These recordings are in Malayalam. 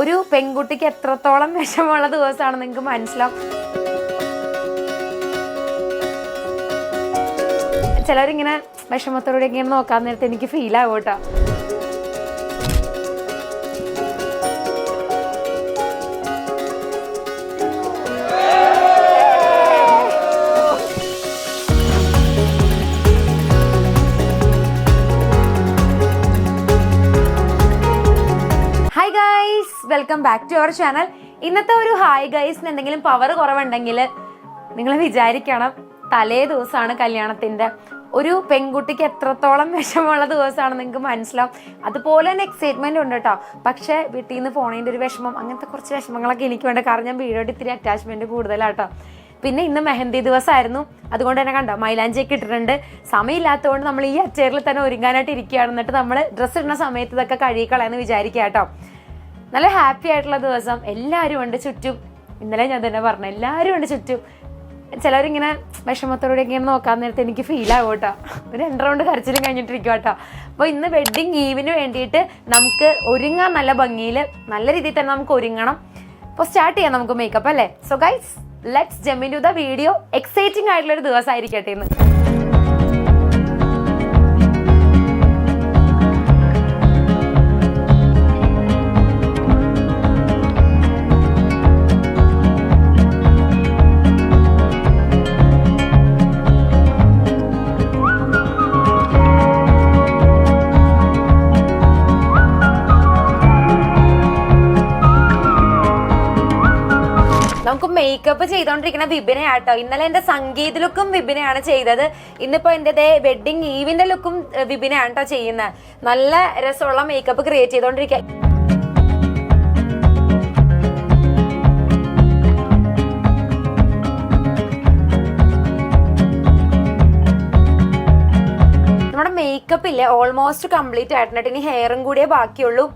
ഒരു പെൺകുട്ടിക്ക് എത്രത്തോളം വിഷമമുള്ള ദിവസമാണ് നിങ്ങൾക്ക് മനസ്സിലാവും. ചിലരിങ്ങനെ വിഷമത്തോടെ ഇങ്ങനെ നോക്കാൻ നേരത്തെ എനിക്ക് ഫീൽ ആവും കേട്ടോ. Welcome back to our channel ഇന്നത്തെ ഒരു ഹായ് ഗൈസിന് എന്തെങ്കിലും പവർ കുറവുണ്ടെങ്കിൽ നിങ്ങൾ വിചാരിക്കണം തലേ ദിവസമാണ് കല്യാണത്തിന്റെ ഒരു പെൺകുട്ടിക്ക് എത്രത്തോളം വിഷമമുള്ള ദിവസമാണ് നിങ്ങൾക്ക് മനസ്സിലാവും. അതുപോലെ തന്നെ എക്സൈറ്റ്മെന്റ് ഉണ്ട് കേട്ടോ പക്ഷേ വീട്ടിൽ നിന്ന് പോണതിന്റെ ഒരു വിഷമം അങ്ങനത്തെ കുറച്ച് വിഷമങ്ങളൊക്കെ എനിക്ക് വേണ്ട. കാരണം ഞാൻ വീടോട് ഇത്തിരി അറ്റാച്ച്മെന്റ് കൂടുതലാട്ടോ പിന്നെ ഇന്ന് മെഹന്തി ദിവസമായിരുന്നു. അതുകൊണ്ട് തന്നെ കണ്ടോ മൈലാഞ്ചിയൊക്കെ ഇട്ടിട്ടുണ്ട്. സമയമില്ലാത്തതുകൊണ്ട് നമ്മൾ ഈ അച്ചേറിൽ തന്നെ ഒരുങ്ങാനായിട്ട് ഇരിക്കുകയാണ്. എന്നിട്ട് നമ്മൾ ഡ്രസ്സ് ഇടുന്ന സമയത്ത് ഇതൊക്കെ കഴുകിക്കളയെന്ന് വിചാരിക്കുക കേട്ടോ നല്ല ഹാപ്പി ആയിട്ടുള്ള ദിവസം. എല്ലാവരും ഉണ്ട് ചുറ്റും. ഇന്നലെ ഞാൻ തന്നെ പറഞ്ഞു എല്ലാവരും ഉണ്ട് ചുറ്റും. ചിലവരിങ്ങനെ വിഷമത്തോടെ ഇങ്ങനെ നോക്കാൻ നേരത്തെ എനിക്ക് ഫീൽ ആവും കേട്ടോ. ഒരു രണ്ട് റൗണ്ട് കരച്ചിലും കഴിഞ്ഞിട്ടിരിക്കും കേട്ടോ. അപ്പോൾ ഇന്ന് വെഡ്ഡിങ് ഈവിന് വേണ്ടിയിട്ട് നമുക്ക് ഒരുങ്ങാൻ നല്ല ഭംഗിയിൽ നല്ല രീതിയിൽ തന്നെ നമുക്ക് ഒരുങ്ങണം. അപ്പോൾ സ്റ്റാർട്ട് ചെയ്യാം നമുക്ക് മേക്കപ്പ് അല്ലേ? So guys let's jump in to the video exciting ആയിട്ടുള്ള ഒരു ദിവസമായിരിക്കട്ടെ ഇന്ന്. നമുക്ക് മേക്കപ്പ് ചെയ്തോണ്ടിരിക്കുന്ന വിപിനെ ആട്ടോ. ഇന്നലെ എന്റെ സംഗീത ലുക്കും വിപിനെയാണ് ചെയ്തത്. ഇന്നിപ്പോ എന്റെ വെഡിങ് ഈവിന്റെ ലുക്കും വിപിനെയാണ് കേട്ടോ ചെയ്യുന്നത്. നല്ല രസമുള്ള മേക്കപ്പ് ക്രിയേറ്റ് ചെയ്തോണ്ടിരിക്കുക നമ്മുടെ മേക്കപ്പ് ഇല്ലേ? ഓൾമോസ്റ്റ് കംപ്ലീറ്റ് ആയിട്ടുണ്ട്. ഇനി ഹെയറും കൂടിയേ ബാക്കിയുള്ളൂ.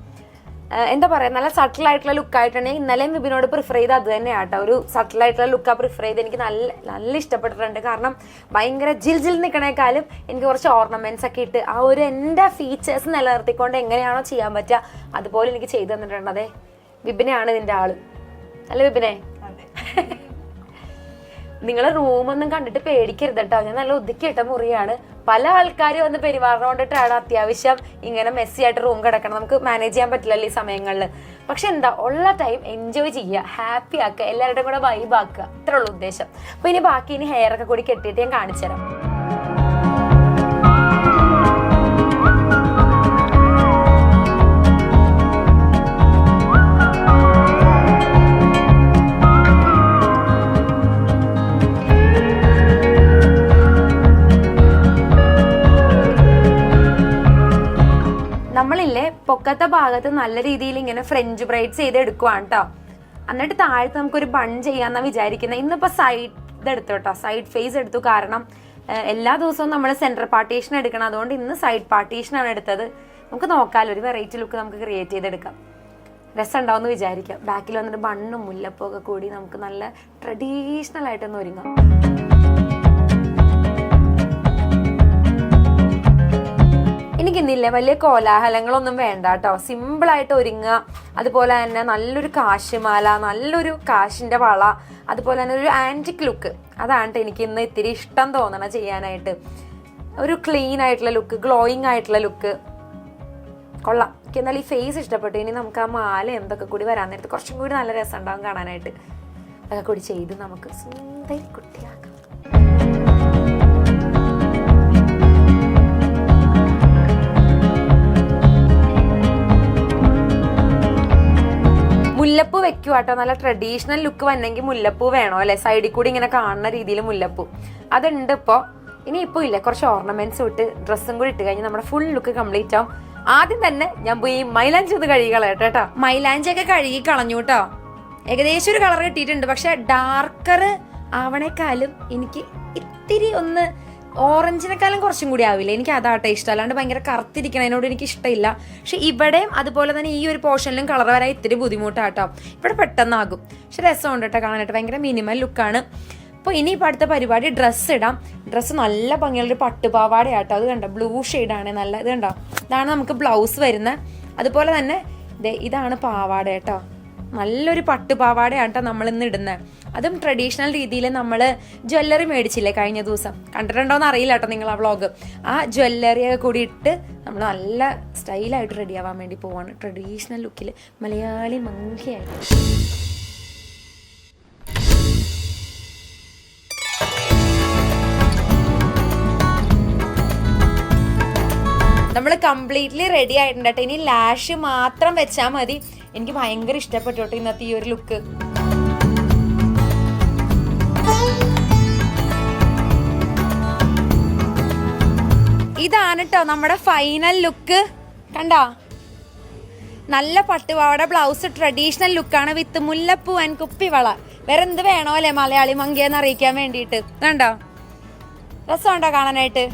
എന്താ പറയുക നല്ല സട്ടിൽ ആയിട്ടുള്ള ലുക്ക് ആയിട്ടാണ് ഇന്നലെയും വിപിനോട് പ്രിഫർ ചെയ്ത് അത് തന്നെ ആട്ടോ ഒരു സട്ടിൽ ആയിട്ടുള്ള ലുക്കാ പ്രിഫർ ചെയ്ത് എനിക്ക് നല്ല നല്ല ഇഷ്ടപ്പെട്ടിട്ടുണ്ട്. കാരണം ഭയങ്കര ജിൽ ജിൽ നിൽക്കണേക്കാളും എനിക്ക് കുറച്ച് ഓർണമെന്റ്സ് ഒക്കെ ഇട്ട് ആ ഒരു എന്റെ ഫീച്ചേഴ്സ് നിലനിർത്തിക്കൊണ്ട് എങ്ങനെയാണോ ചെയ്യാൻ പറ്റുക അതുപോലെ എനിക്ക് ചെയ്തു തന്നിട്ടുണ്ട്. അതെ വിപിനെയാണ് ഇതിന്റെ ആൾ. അല്ല വിപിനെ? നിങ്ങൾ റൂമൊന്നും കണ്ടിട്ട് പേടിക്കരുത് കേട്ടോ ഞാൻ നല്ല ഒതുക്കിയിട്ട മുറിയാണ്. പല ആൾക്കാർ വന്ന് പെരുമാറുകൊണ്ടിട്ടാണ് അത്യാവശ്യം ഇങ്ങനെ മെസ്സി ആയിട്ട് റൂം കിടക്കണം. നമുക്ക് മാനേജ് ചെയ്യാൻ പറ്റില്ലല്ലോ ഈ സമയങ്ങളിൽ പക്ഷെ എന്താ ഉള്ള ടൈം എൻജോയ് ചെയ്യുക ഹാപ്പി ആക്കുക എല്ലാവരുടെയും കൂടെ വൈബാക്കുക ഇത്രയുള്ള ഉദ്ദേശം. അപ്പൊ ഇനി ബാക്കി ഇനി ഹെയർ ഒക്കെ കൂടി കെട്ടിയിട്ട് ഞാൻ കാണിച്ചു തരാം പൊക്കത്തെ ഭാഗത്ത് നല്ല രീതിയിൽ ഇങ്ങനെ ഫ്രഞ്ച് ബ്രൈഡ്സ് ചെയ്ത് എടുക്കുവാണ് കേട്ടോ എന്നിട്ട് താഴത്ത് നമുക്കൊരു ബൺ ചെയ്യാന്നാ വിചാരിക്കുന്നത് ഇന്നിപ്പോ സൈഡ് ഇതെടുത്തു കേട്ടോ സൈഡ് ഫേസ് എടുത്തു. കാരണം എല്ലാ ദിവസവും നമ്മൾ സെന്റർ പാർട്ടീഷൻ എടുക്കണം. അതുകൊണ്ട് ഇന്ന് സൈഡ് പാർട്ടീഷനാണ് എടുത്തത്. നമുക്ക് നോക്കാമല്ലോ ഒരു വെറൈറ്റി ലുക്ക് നമുക്ക് ക്രിയേറ്റ് ചെയ്തെടുക്കാം. രസം ഉണ്ടാവും എന്ന് വിചാരിക്കാം. ബാക്കിൽ വന്നിട്ട് ബണ്ണും മുല്ലപ്പൂ ഒക്കെ കൂടി നമുക്ക് നല്ല ട്രഡീഷണൽ ആയിട്ടൊന്ന് ഒരുങ്ങാം. എനിക്കിന്നില്ല വലിയ കോലാഹലങ്ങളൊന്നും വേണ്ട കേട്ടോ സിമ്പിളായിട്ട് ഒരുങ്ങുക. അതുപോലെ തന്നെ നല്ലൊരു കാശുമാല നല്ലൊരു കാശിന്റെ വള അതുപോലെ തന്നെ ഒരു ആന്റിക് ലുക്ക് അതാണ് എനിക്ക് ഇന്ന് ഇത്തിരി ഇഷ്ടം തോന്നണം ചെയ്യാനായിട്ട്. ഒരു ക്ലീൻ ആയിട്ടുള്ള ലുക്ക് ഗ്ലോയിങ് ആയിട്ടുള്ള ലുക്ക് കൊള്ളാം. എന്നാൽ ഈ ഫേസ് ഇഷ്ടപ്പെട്ടു. ഇനി നമുക്ക് ആ മാല എന്തൊക്കെ കൂടി വരാൻ നേരത്ത് കുറച്ചും കൂടി നല്ല രസം ഉണ്ടാവും കാണാനായിട്ട്. അതൊക്കെ കൂടി ചെയ്ത് നമുക്ക് സുന്ദരി കുട്ടിയാക്കാം. വെക്കുക കേട്ടോ നല്ല ട്രഡീഷണൽ ലുക്ക് വന്നെങ്കിൽ മുല്ലപ്പൂ വേണോ അല്ലെ? സൈഡിൽ കൂടി ഇങ്ങനെ കാണുന്ന രീതിയിൽ മുല്ലപ്പൂ. അതുണ്ട് ഇപ്പോൾ ഇനി ഇപ്പോൾ ഇല്ല. കുറച്ച് ഓർണമെന്റ്സ് ഇട്ട് ഡ്രസ്സും കൂടി ഇട്ട് കഴിഞ്ഞാൽ നമ്മുടെ ഫുൾ ലുക്ക് കംപ്ലീറ്റ് ആവും. ആദ്യം തന്നെ ഞാൻ പോയി മൈലാഞ്ചി ഒന്ന് കഴുകി കളയട്ടെ കേട്ടോ മൈലാഞ്ചി ഒക്കെ കഴുകി കളഞ്ഞു കേട്ടോ ഏകദേശം ഒരു കളർ കിട്ടിയിട്ടുണ്ട്. പക്ഷെ ഡാർക്കർ ആവണേക്കാളും എനിക്ക് ഇത്തിരി ഒന്ന് ഓറഞ്ചിനെക്കാളും കുറച്ചും കൂടി ആവില്ല. എനിക്ക് അതാട്ടെ ഇഷ്ടം. അല്ലാണ്ട് ഭയങ്കര കറുത്തിരിക്കണതിനോട് എനിക്ക് ഇഷ്ടമില്ല. പക്ഷെ ഇവിടെയും അതുപോലെ തന്നെ ഈ ഒരു പോർഷനിലും കളർ വരാൻ ഇത്തിരി ബുദ്ധിമുട്ടാട്ടോ. ഇവിടെ പെട്ടെന്നാകും. പക്ഷെ രസമുണ്ട് കേട്ടോ കാണാനായിട്ട്. ഭയങ്കര മിനിമൽ ലുക്കാണ്. അപ്പോൾ ഇനി ഇപ്പോൾ അടുത്ത പരിപാടി ഡ്രസ്സ് ഇടാം. ഡ്രസ്സ് നല്ല ഭംഗിയുള്ള ഒരു പട്ടുപാവാടയാട്ടോ. അത് കണ്ടോ? ബ്ലൂ ഷെയ്ഡാണ്. നല്ല ഇത് കണ്ടോ? ഇതാണ് നമുക്ക് ബ്ലൗസ് വരുന്നത്. അതുപോലെ തന്നെ ഇതാണ് പാവാട കേട്ടോ. നല്ലൊരു പട്ടുപാവാടയാണ് കേട്ടോ നമ്മൾ ഇന്ന് ഇടുന്നത് അതും ട്രഡീഷണൽ രീതിയിൽ നമ്മൾ ജ്വല്ലറി മേടിച്ചില്ലേ കഴിഞ്ഞ ദിവസം? കണ്ടിട്ടുണ്ടോയെന്ന് അറിയില്ല കേട്ടോ നിങ്ങൾ ആ വ്ളോഗ് ആ ജ്വല്ലറിയൊക്കെ കൂടി ഇട്ട് നമ്മൾ നല്ല സ്റ്റൈലായിട്ട് റെഡി ആവാൻ വേണ്ടി പോവാണ്. ട്രഡീഷണൽ ലുക്കിൽ മലയാളി മങ്കിയായിട്ട് നമ്മൾ കംപ്ലീറ്റ്ലി റെഡി ആയിട്ടുണ്ട് കേട്ടോ ഇനി ലാഷ് മാത്രം വെച്ചാൽ മതി. എനിക്ക് ഭയങ്കര ഇഷ്ടപ്പെട്ടു കേട്ടോ ഇന്നത്തെ ഈ ഒരു ലുക്ക്. ഇതാണ് കേട്ടോ നമ്മുടെ ഫൈനൽ ലുക്ക് കണ്ടോ? നല്ല പട്ടുപാവട ബ്ലൗസ് ട്രഡീഷണൽ ലുക്കാണ് വിത്ത് മുല്ലപ്പൂ ആൻഡ് കുപ്പിവള. വേറെ എന്ത് വേണോ അല്ലേ മലയാളി മങ്കിയെന്ന് അറിയിക്കാൻ വേണ്ടിയിട്ട്. കണ്ടോ? രസമുണ്ടോ കാണാനായിട്ട്?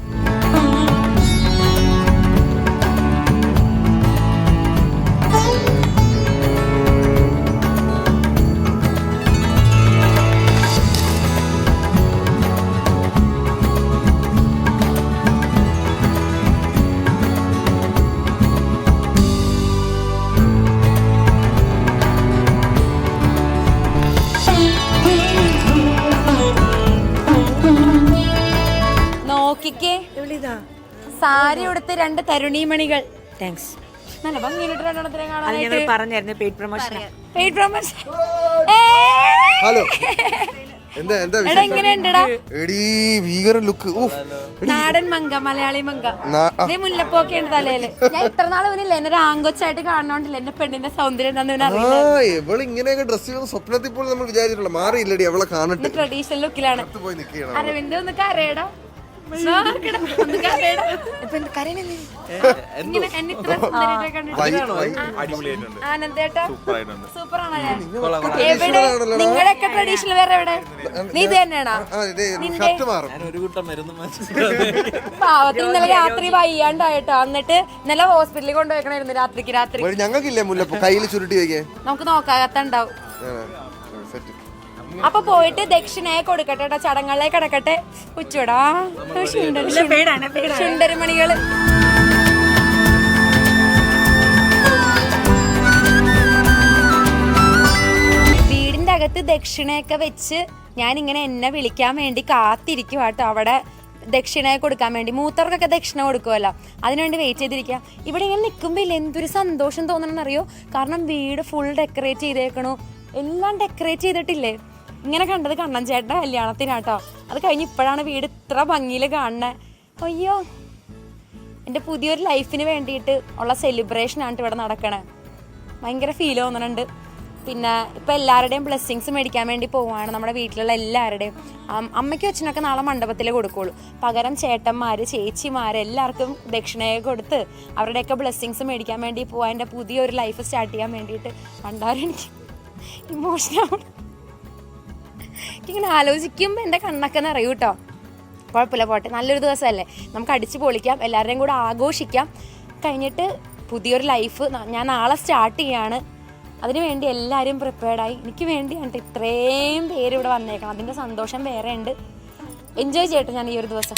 സാരി ഉടുത്ത് രണ്ട് തരുണീമണികൾ. താങ്ക്സ് നല്ല ഭംഗിയിട്ട് രണ്ടെണ്ണത്തിനെ അത് കാണാനായിട്ട് പറഞ്ഞായിരുന്നു paid promotion paid promotion hello എന്താ എന്താ എടാ എങ്ങനെയുണ്ടടാ എടീ ഭീകര ലുക്ക് നാടൻ മങ്ക മലയാളി മങ്ക. നാ- ആ. ഇതേ മുല്ലപ്പൊക്കെ ഉണ്ട് തലയിൽ. ഞാൻ ഇത്ര നാൾ ഇവനില്ല. എന്നെ ഒരു ആങ്കൊച്ചായിട്ട് കാണണോണ്ടില്ല. എന്റെ പെണ്ണിന്റെ സൗന്ദര്യം എന്താന്ന് ഇവന് ആ അറിയില്ല. ഇവൾ ഇങ്ങനെയൊക്കെ ഡ്രസ് സ്വപ്നത്തിൽ പോലും നമ്മൾ വിചാരിച്ചിട്ടുള്ള മാറിയില്ലടി അവളെ കാണട്ടെ. ട്രഡീഷണൽ ലുക്കിലാണ് അടുത്ത് പോയി നിൽക്കണം അരവിന്ദ് ഒന്ന് കരയടാ. നിങ്ങളുടെയൊക്കെ ട്രഡീഷണൽ വേറെ എവിടെ? നീ ഇത് തന്നെയാണോ? ഷർട്ട് മാറും. ഒരു കൂട്ടം മരുന്ന് പാവത്തിന് ഇന്നലെ രാത്രി വയ്യാണ്ടായിട്ടോ. എന്നിട്ട് ഇന്നലെ ഹോസ്പിറ്റലിൽ കൊണ്ടുപോയിക്കണായിരുന്നു രാത്രിക്ക് രാത്രി ഞങ്ങൾക്കില്ലേ മുല്ലപ്പൂ? കയ്യിൽ ചുരുട്ടി വെക്കേ നമുക്ക് നോക്കാകത്തുണ്ടാവും അപ്പൊ പോയിട്ട് ദക്ഷിണയെ കൊടുക്കട്ടെ കേട്ടോ ചടങ്ങളിലേക്ക് കിടക്കട്ടെ. ഉച്ചൂടാ ചുണ്ടരുമണികൾ വീടിന്റെ അകത്ത് ദക്ഷിണയൊക്കെ വെച്ച് ഞാൻ ഇങ്ങനെ എന്നെ വിളിക്കാൻ വേണ്ടി കാത്തിരിക്കും കേട്ടോ അവിടെ ദക്ഷിണയെ കൊടുക്കാൻ വേണ്ടി. മൂത്തവർക്കൊക്കെ ദക്ഷിണ കൊടുക്കുമല്ലോ അതിനുവേണ്ടി വെയിറ്റ് ചെയ്തിരിക്കുക ഇവിടെ ഇങ്ങനെ നിൽക്കുമ്പോൾ ഇല്ല എന്തൊരു സന്തോഷം തോന്നണമെന്നറിയോ കാരണം വീട് ഫുൾ ഡെക്കറേറ്റ് ചെയ്തേക്കണു. എല്ലാം ഡെക്കറേറ്റ് ചെയ്തിട്ടില്ലേ? ഇങ്ങനെ കണ്ടത് കണ്ണൻ ചേട്ടന്റെ കല്യാണത്തിനാട്ടോ. അത് കഴിഞ്ഞ് ഇപ്പോഴാണ് വീട് ഇത്ര ഭംഗിയിൽ കാണുന്നത് അയ്യോ എന്റെ പുതിയൊരു ലൈഫിന് വേണ്ടിയിട്ട് ഉള്ള സെലിബ്രേഷൻ സെലിബ്രേഷനാണ് ഇവിടെ നടക്കണേ. ഭയങ്കര ഫീൽ തോന്നുന്നുണ്ട് പിന്നെ ഇപ്പം എല്ലാവരുടെയും ബ്ലെസ്സിങ്സ് മേടിക്കാൻ വേണ്ടി പോവാണ് നമ്മുടെ വീട്ടിലുള്ള എല്ലാവരുടെയും. അമ്മയ്ക്ക് അച്ഛനൊക്കെ നാളെ മണ്ഡപത്തിലേ കൊടുക്കുള്ളൂ. പകരം ചേട്ടന്മാർ ചേച്ചിമാർ എല്ലാവർക്കും ദക്ഷിണയെ കൊടുത്ത് അവരുടെയൊക്കെ ബ്ലെസ്സിങ്സ് മേടിക്കാൻ വേണ്ടി പോവാൻ എന്റെ പുതിയൊരു ലൈഫ് സ്റ്റാർട്ട് ചെയ്യാൻ വേണ്ടിയിട്ട് പണ്ടാരും എനിക്ക് ഇമോഷനാവും ഇങ്ങനെ ആലോചിക്കുമ്പോൾ എന്റെ കണ്ണൊക്കെ നിറയൂ കേട്ടോ കുഴപ്പമില്ല പോട്ടെ. നല്ലൊരു ദിവസമല്ലേ. നമുക്ക് അടിച്ചു പൊളിക്കാം എല്ലാവരുടെയും കൂടെ ആഘോഷിക്കാം. കഴിഞ്ഞിട്ട് പുതിയൊരു ലൈഫ് ഞാൻ നാളെ സ്റ്റാർട്ട് ചെയ്യാണ്. അതിനു വേണ്ടി എല്ലാവരും പ്രിപ്പയർഡായി എനിക്ക് വേണ്ടിയാണ് ഇത്രയും പേര് ഇവിടെ വന്നേക്കണം അതിന്റെ സന്തോഷം വേറെ ഉണ്ട് എൻജോയ് ചെയ്യട്ടെ ഞാൻ ഈ ഒരു ദിവസം.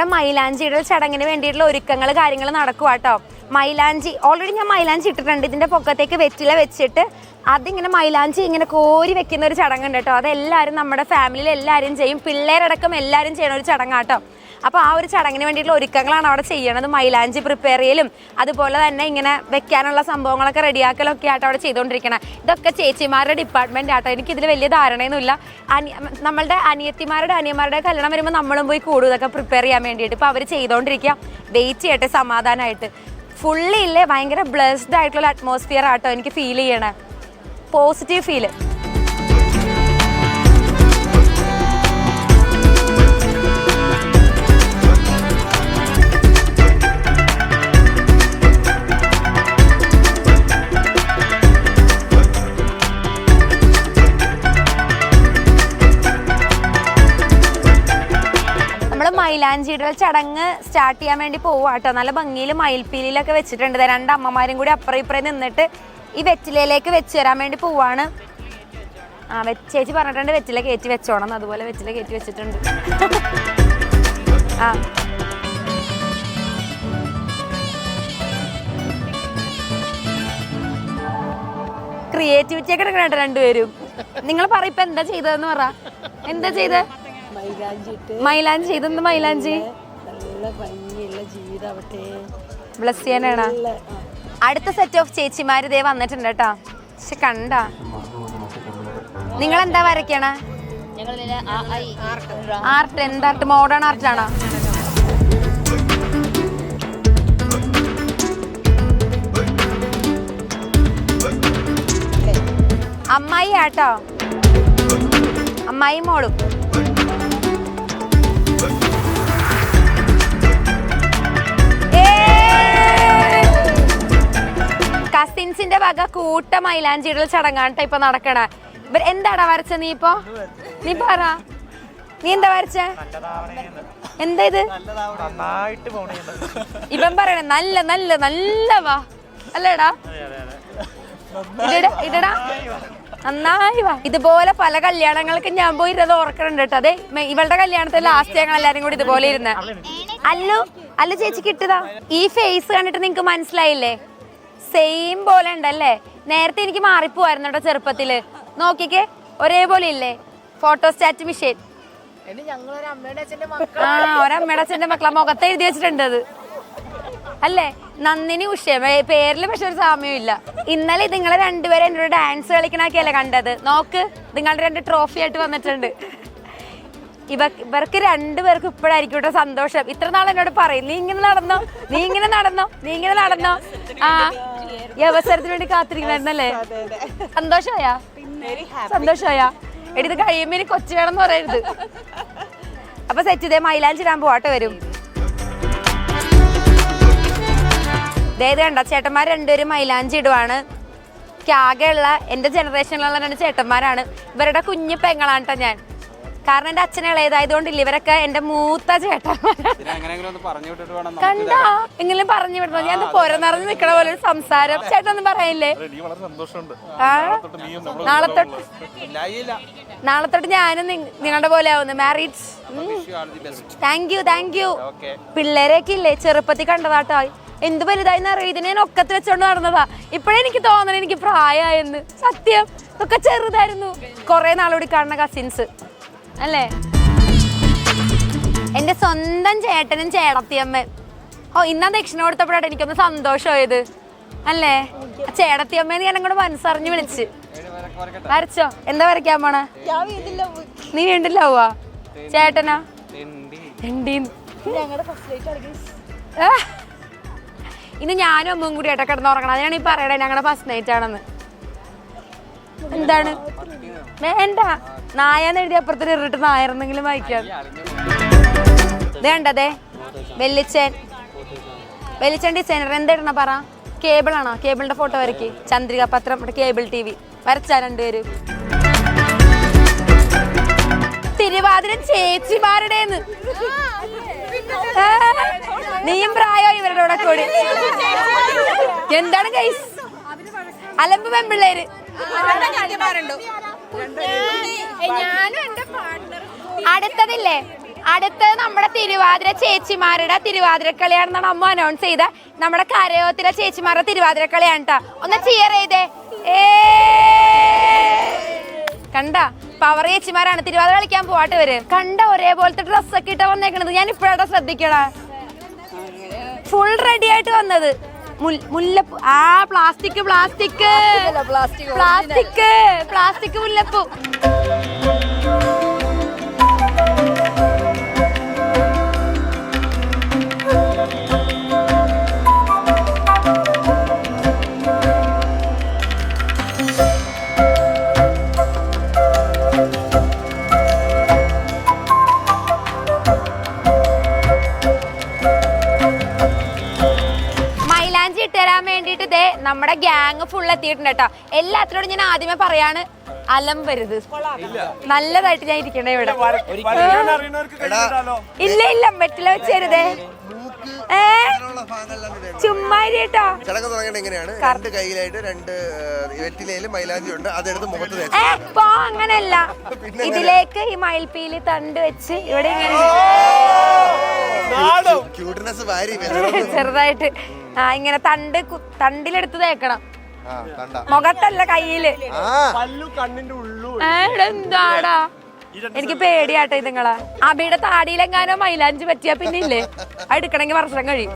ഇവിടെ മൈലാഞ്ചിയുടെ ചടങ്ങിന് വേണ്ടിയിട്ടുള്ള ഒരുക്കങ്ങൾ കാര്യങ്ങൾ നടക്കുക കേട്ടോ മൈലാഞ്ചി ഓൾറെഡി ഞാൻ മൈലാഞ്ചി ഇട്ടിട്ടുണ്ട്. ഇതിന്റെ പൊക്കത്തേക്ക് വെറ്റില വെച്ചിട്ട് അതിങ്ങനെ മൈലാഞ്ചി ഇങ്ങനെ കോരി വെക്കുന്ന ഒരു ചടങ്ങുണ്ട് കേട്ടോ. അതെല്ലാവരും നമ്മുടെ ഫാമിലിയിൽ എല്ലാവരും ചെയ്യും. പിള്ളേരടക്കം എല്ലാവരും ചെയ്യുന്ന ഒരു ചടങ്ങാട്ടോ. അപ്പോൾ ആ ഒരു ചടങ്ങിന് വേണ്ടിയിട്ടുള്ള ഒരുക്കങ്ങളാണ് അവിടെ ചെയ്യണത്. മൈലാഞ്ചി പ്രിപ്പയർ ചെയ്യലും അതുപോലെ തന്നെ ഇങ്ങനെ വെക്കാനുള്ള സംഭവങ്ങളൊക്കെ റെഡിയാക്കലൊക്കെ ആയിട്ട് അവിടെ ചെയ്തുകൊണ്ടിരിക്കണം. ഇതൊക്കെ ചേച്ചിമാരുടെ ഡിപ്പാർട്ട്മെന്റ് ആട്ടോ. എനിക്ക് ഇതിൽ വലിയ ധാരണയൊന്നുമില്ല. അനി നമ്മളുടെ അനിയത്തിമാരുടെ അനിയന്മാരുടെ കല്യാണം വരുമ്പോൾ നമ്മളും പോയി കൂടും ഇതൊക്കെ പ്രിപ്പയർ ചെയ്യാൻ വേണ്ടിയിട്ട്. ഇപ്പോൾ അവർ ചെയ്തുകൊണ്ടിരിക്കുക വെയിറ്റ് ചെയ്യട്ടെ സമാധാനമായിട്ട് ഫുള്ളി ഇല്ലേ? ഭയങ്കര ബ്ലെസ്ഡ് ആയിട്ടുള്ള അറ്റ്മോസ്ഫിയർ ആട്ടോ എനിക്ക് ഫീൽ ചെയ്യണേ. പോസിറ്റീവ് ഫീൽ നമ്മൾ മൈലാഞ്ചിയുടെ ചടങ്ങ് സ്റ്റാർട്ട് ചെയ്യാൻ വേണ്ടി പോവുക കേട്ടോ നല്ല ഭംഗിയിൽ മയിൽപ്പീലിലൊക്കെ വെച്ചിട്ടുണ്ട്. രണ്ട് അമ്മമാരും കൂടി അപ്പുറം ഇപ്പുറം നിന്നിട്ട് ഈ വെറ്റിലയിലേക്ക് വെച്ച് തരാൻ വേണ്ടി പോവാണ്. ആ വെച്ചേച്ചി ചേച്ചി പറഞ്ഞിട്ടുണ്ട് വെറ്റില കയറ്റി വെച്ചോണം. അതുപോലെ വെറ്റില കയറ്റി വെച്ചിട്ടുണ്ട്. ആ. ക്രിയേറ്റിവിറ്റി ഒക്കെ എടുക്കണം കേട്ടോ രണ്ടുപേരും. നിങ്ങൾ പറ എന്താ ചെയ്തതെന്ന് പറ. എന്താ ചെയ്തേ? മൈലാഞ്ചി ഇതെന്ത് മൈലാഞ്ചി? നല്ല ഭംഗിയുള്ള ജീവിതാവട്ടെ ബ്ലസ് ചെയ്യാനാണ്? അടുത്ത സെറ്റ് ഓഫ് ചേച്ചിമാര് ദേ വന്നിട്ടുണ്ട് കേട്ടോ. പക്ഷെ കണ്ട. നിങ്ങൾ എന്താ വരയ്ക്കണ ആർട്ട് എന്താർട്ട് മോഡേൺ ആർട്ട് ആണോ. അമ്മായി ആട്ടോ. അമ്മായി മോളും കസിൻസിന്റെ വക കൂട്ട മൈലാഞ്ചിടൽ ചടങ്ങാണ് ഇപ്പൊ നടക്കണ. ഇവർ എന്താടാ വരച്ച നീ ഇപ്പൊ? നീ പറ. നീ എന്താ വരച്ച? എന്താ ഇത്? ഇവൻ പറയണേ നല്ല നല്ല നല്ല വാ. അല്ലേടാ? ഇതെടാ നന്നായി വാ. ഇതുപോലെ പല കല്യാണങ്ങൾക്കും ഞാൻ പോയി ഇരുന്നത് ഓർക്കണുണ്ട് കേട്ടോ അതെ ഇവളുടെ കല്യാണത്തിൽ ലാസ്റ്റ് ഞങ്ങൾ എല്ലാരും കൂടി ഇതുപോലെ ഇരുന്ന്. അല്ലു അല്ല ചേച്ചി കിട്ടുതാ ഈ ഫേസ് കണ്ടിട്ട് നിങ്ങക്ക് മനസ്സിലായില്ലേ? സെയിം പോലെ ഉണ്ടല്ലേ? നേരത്തെ എനിക്ക് മാറിപ്പോവായിരുന്നു കേട്ടോ ചെറുപ്പത്തിൽ. നോക്കിക്കേ ഒരേപോലെ ഇല്ലേ? ഫോട്ടോസ്റ്റാറ്റ് മിഷീൻ ആ ഒരമ്മയുടെ അച്ഛന്റെ മക്കളെ. മുഖത്ത് എഴുതി വെച്ചിട്ടുണ്ട് അത്. അല്ലേ? നന്ദിനി ഉഷ. പേരിൽ പേരിൽ പക്ഷെ ഒരു സാമ്യം ഇല്ല. ഇന്നലെ നിങ്ങളെ രണ്ടുപേരും എന്നോട് ഡാൻസ് കളിക്കണൊക്കെയല്ലേ കണ്ടത്? നോക്ക് നിങ്ങളുടെ രണ്ട് ട്രോഫി ആയിട്ട് വന്നിട്ടുണ്ട്. ഇവ ഇവർക്ക് രണ്ടുപേർക്കും ഇപ്പോഴായിരിക്കും കേട്ടോ സന്തോഷം. ഇത്ര നാൾ എന്നോട് പറയും നീ ഇങ്ങനെ നടന്നോ? നീ ഇങ്ങനെ നടന്നോ? നീ ഇങ്ങനെ നടന്നോ? ആ ഈ അവസരത്തിന് വേണ്ടി കാത്തിരിക്കണല്ലേ സന്തോഷമായാ സന്തോഷമായാ എടി ഇത് കഴിയുമ്പോ ഇനി കൊച്ചു വേണമെന്ന് പറയരുത്. അപ്പൊ സെറ്റ് ഇതേ മൈലാഞ്ചി ഇടാൻ പോവാട്ടെ വരും. ഇത് കണ്ട? ചേട്ടന്മാർ രണ്ടുപേരും മൈലാഞ്ചി ഇടുവാണ്. ആകെയുള്ള എന്റെ ജനറേഷനിലുള്ള രണ്ട് ചേട്ടന്മാരാണ്. ഇവരുടെ കുഞ്ഞു പെങ്ങളാണ് ഞാൻ. കാരണം എന്റെ അച്ഛനെ ഇളയതായതുകൊണ്ടില്ല. ഇവരൊക്കെ എന്റെ മൂത്ത ചേട്ടന്മാരാണ്. കണ്ടോ ഒന്ന് പറഞ്ഞു വിട്ടിട്ട് വേണം കണ്ടാ? എങ്കിലും പറഞ്ഞു വിടണോ. ഞാൻ പൊര നിറഞ്ഞു നിൽക്കണ പോലെ ഒരു സംസാരം. ചേട്ടൻ ഒന്നും പറയില്ലേ? ആ. നാളെ തൊട്ട് നാളെ തൊട്ട് ഞാനും നിങ്ങളുടെ പോലെ ആവുന്നു. Married thank you thank you okay പിള്ളേരെയൊക്കെ ഇല്ലേ? ചെറുപ്പത്തിൽ കണ്ടതാട്ടോ. എന്ത് വലുതായി അറിയാം ഇതിനെ ഞാൻ ഒക്കത്ത് വെച്ചോണ്ട് നടന്നതാ. ഇപ്പഴേ എനിക്ക് തോന്നണം എനിക്ക് പ്രായമായെന്ന്. സത്യം. ഒക്കെ ചെറുതായിരുന്നു. കുറെ നാളോടി കാണുന്ന കസിൻസ് അല്ലേ? എന്റെ സ്വന്തം ചേട്ടനും ചേടത്തിയമ്മ ഓ ഇന്നാ ദക്ഷിണ കൊടുത്തപ്പോഴാണ് എനിക്കൊന്ന് സന്തോഷമായത്. അല്ലേ? ചേടത്തിയമ്മ ചേടത്തിയമ്മേന്ന് ഞാൻ അങ്ങോട്ട് മനസ്സറിഞ്ഞ് വിളിച്ച്. വരച്ചോ? എന്താ വരയ്ക്കാൻ പോണ? നീ ചേട്ടനാ? ലൈറ്റ് അടങ്ങി ആ. ഇന്ന് ഞാനും അമ്മയും കൂടി ഏട്ടാ കിടന്നുറങ്ങണം അതിനാണ് ഈ പറയണേ ഞങ്ങളുടെ ഫസ്റ്റ് നൈറ്റ് ആണെന്ന്. എന്താണ്? വേണ്ട. നായാന്ന് എഴുതി അപ്പുറത്തൊരു ഇറിട്ട് നായർന്നെങ്കിലും വായിക്കാം. വേണ്ടതെ വെല്ലിച്ചൻ വെല്ലിച്ചൻ ഡിസൈനർ എന്തായിരുന്ന പറ? കേബിൾ ആണോ? കേബിളിന്റെ ഫോട്ടോ വരയ്ക്ക്. ചന്ദ്രിക പത്രം കേബിൾ ടി വി വരച്ചാ രണ്ടുപേര്. തിരുവാതിര ചേച്ചിമാരുടേന്ന്. നീയും പ്രായോ ഇവരുടെ കൂടെ കൂടി. എന്താണ് ഗൈസ് അലമ്പ് പെമ്പിള്ളേര് അടുത്തതില്ലേ? അടുത്തത് നമ്മുടെ തിരുവാതിര ചേച്ചിമാരുടെ തിരുവാതിരക്കളിയാണെന്നാണ് അമ്മ അനൗൺസ് ചെയ്ത. നമ്മുടെ കരയോത്തിലെ ചേച്ചിമാരുടെ തിരുവാതിരക്കളിയാണ് കേട്ടോ ഒന്ന് ചിയർ ചെയ്തേ. ഏ! കണ്ട? പവർ ചേച്ചിമാരാണ്. തിരുവാതിര കളിക്കാൻ പോവാട്ട് വര് കണ്ട? ഒരേപോലത്തെ ഡ്രസ്സൊക്കെ ഇട്ടാ വന്നേക്കണത്. ഞാൻ ഇപ്പോഴാ ശ്രദ്ധിക്കടാ ഫുൾ റെഡി ആയിട്ട് വന്നത്. മുല്ലപ്പൂ. ആ plastic plastic. Plastic plastic plastic മുല്ലപ്പൂ. നമ്മുടെ ഗ്യാങ് ഫുൾ എത്തിയിട്ടുണ്ട് കേട്ടോ എല്ലാത്തിനോടും ഞാൻ ആദ്യമേ പറയാണ് അലം വരുത് നല്ലതായിട്ട് ഞാൻ ഇരിക്കണേ ഇവിടെ. ഇല്ല ഇല്ല മെറ്റില വെച്ചരുതേ ഏ? അങ്ങനെയുള്ള ഭാഗങ്ങളിലാണ് ഇടേണ്ടത്. ചുമ്മാ ഇരി കേട്ടോ ചടങ്ങ് തുടങ്ങേണ്ടത് എങ്ങനെയാണ്? രണ്ട് കയ്യിലായിട്ട് രണ്ട് വെറ്റിലയിലും മൈലാഞ്ചി ഉണ്ട്. അതെടുത്ത് മുഖത്ത് തേച്ച്. ഏ പോ അങ്ങനല്ല. ഇതിലേക്ക് ഈ മയിൽപ്പീലി തണ്ട് വെച്ച് ഇവിടെ ഇങ്ങനെ ക്യൂട്ട്നെസ് വാരി ചെറുതായിട്ട്. ആ ഇങ്ങനെ തണ്ട് കു- തണ്ടിലെടുത്ത് തേക്കണം. ആ കണ്ട മുഖത്തല്ല കയ്യിൽ. പല്ലു കണ്ണിന്റെ ഉള്ളു ഏ, ഇവിടെ എന്താടാ? എനിക്ക് പേടിയാട്ടെ ഇതുങ്ങളെ അബിയുടെ താടിയിലെങ്ങാനോ മൈലാഞ്ചി പറ്റിയാ പിന്നെ ഇല്ലേ അത് എടുക്കണമെങ്കിൽ വർഷം കഴിയും.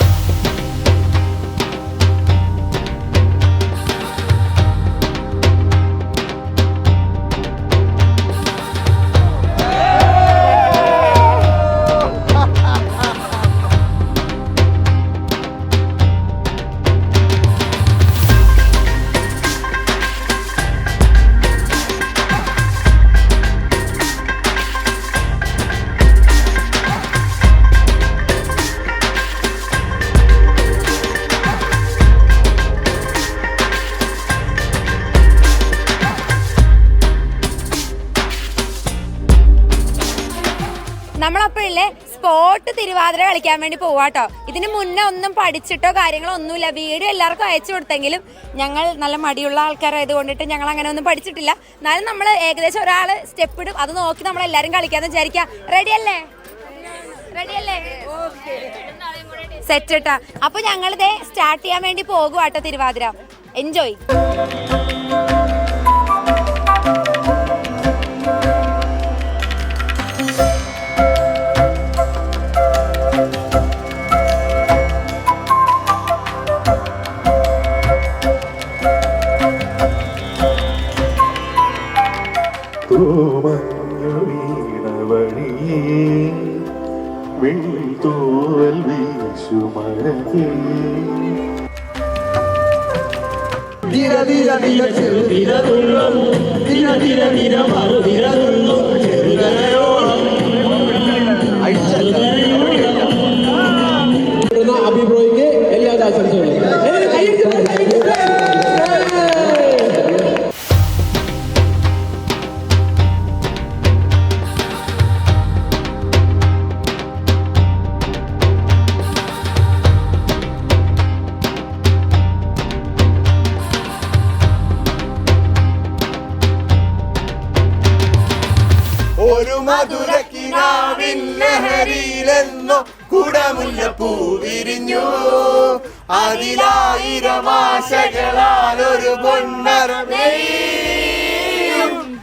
സ്പോട്ട് തിരുവാതിര കളിക്കാൻ വേണ്ടി പോവാട്ടോ ഇതിന് മുന്നേ ഒന്നും പഠിച്ചിട്ടോ കാര്യങ്ങളോ ഒന്നുമില്ല വീട് എല്ലാവർക്കും അയച്ചു കൊടുത്തെങ്കിലും ഞങ്ങൾ നല്ല മടിയുള്ള ആൾക്കാരായത് കൊണ്ടിട്ട് ഞങ്ങൾ അങ്ങനെ ഒന്നും പഠിച്ചിട്ടില്ല. എന്നാലും നമ്മൾ ഏകദേശം ഒരാൾ സ്റ്റെപ്പ് ഇടും. അത് നോക്കി നമ്മൾ എല്ലാവരും കളിക്കാന്ന് വിചാരിക്കാം. റെഡി അല്ലേ? റെഡി അല്ലേ? സെറ്റ് ഇട്ടാ. അപ്പൊ ഞങ്ങളിതേ സ്റ്റാർട്ട് ചെയ്യാൻ വേണ്ടി പോകുവാട്ടോ തിരുവാതിര. എൻജോയ്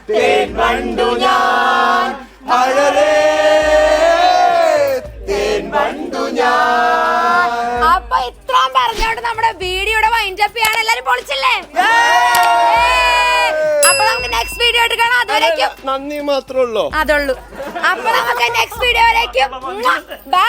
തേൻ കണ്ടു ഞാൻ. തേൻ കണ്ടു ഞാൻ. അപ്പൊ ഇത്രയും പറഞ്ഞോണ്ട് നമ്മുടെ വീഡിയോയുടെ വൈൻഡ് അപ്പ് ചെയ്യാണ് എല്ലാരും പൊളിച്ചില്ലേ? അപ്പൊ നമുക്ക് നെക്സ്റ്റ് വീഡിയോ ആയിട്ട് കാണാം അതുവരേക്കും നന്ദി മാത്രമേ അതുള്ളൂ. അപ്പൊ നമുക്ക് നെക്സ്റ്റ് വീഡിയോ വരേക്കും. ബൈ